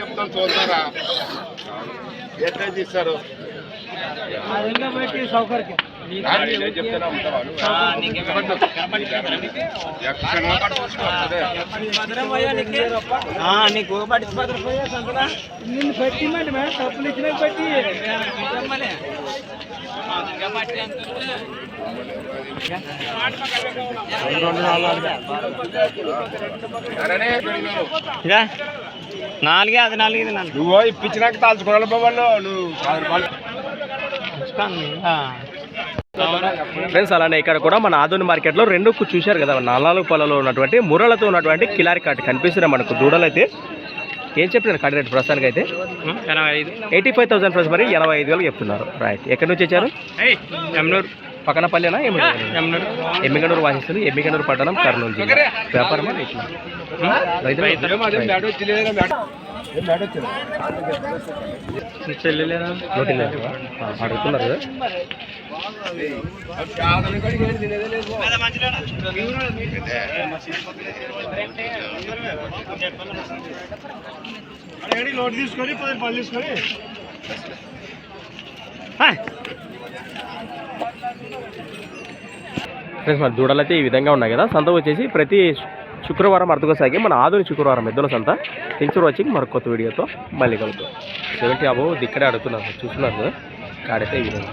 చెప్తాను చూస్తారా? ఎట్లా తీస్తారు? నీకు నిన్ను పెట్టిమండి మేడం డబ్బులు ఇచ్చినా పెట్టి నాలుగే అది నాలుగు ఇది నాలుగు నువ్వు ఇప్పించినాక తాల్చుకోవాలి బాబాలు నువ్వు ఫ్రెండ్స్ అలానే ఇక్కడ కూడా మన ఆధునిక మార్కెట్లో రెండు కు- చూశారు కదా నాలుగు పొలలో ఉన్నటువంటి ముర్రలతో ఉన్నటువంటి కిలారి కాటు కనిపిస్తున్నాయి మనకు దూడలు అయితే ఏం చెప్తున్నారు కాటి రేటు ప్రస్తుతానికి అయితే ఎయిటీ ఫైవ్ థౌసండ్ ప్లస్ మరి ఎనభై ఐదు వేలకు చెప్తున్నారు. రైట్ ఎక్కడి నుంచి వచ్చారు? పక్కన పల్లెనా ఎమ్మిగనూరు ఎమ్నూరు ఎమ్మిగనూరు వాసిస్తులు ఎమ్మిగనూరు పట్టణం కర్నూలు జిల్లా? ఆ, అడుగుతున్నారు నోట్ తీసుకొని పది పళ్ళు తీసుకొని. ఫ్రెండ్స్ మన దూడలు అయితే ఈ విధంగా ఉన్నాయి కదా? సంత వచ్చేసి ప్రతి శుక్రవారం అర్థకోసాగి మన ఆధునిక శుక్రవారం ఎద్దుల సంత. థింగ్స్ వచ్చి మరి మరొక కొత్త వీడియోతో మళ్ళీ కలుగుతాం సెవెంటీ అబో ఇక్కడే అడుగుతున్నారు చూస్తున్నారు కదా? కాడైతే ఈ విధంగా.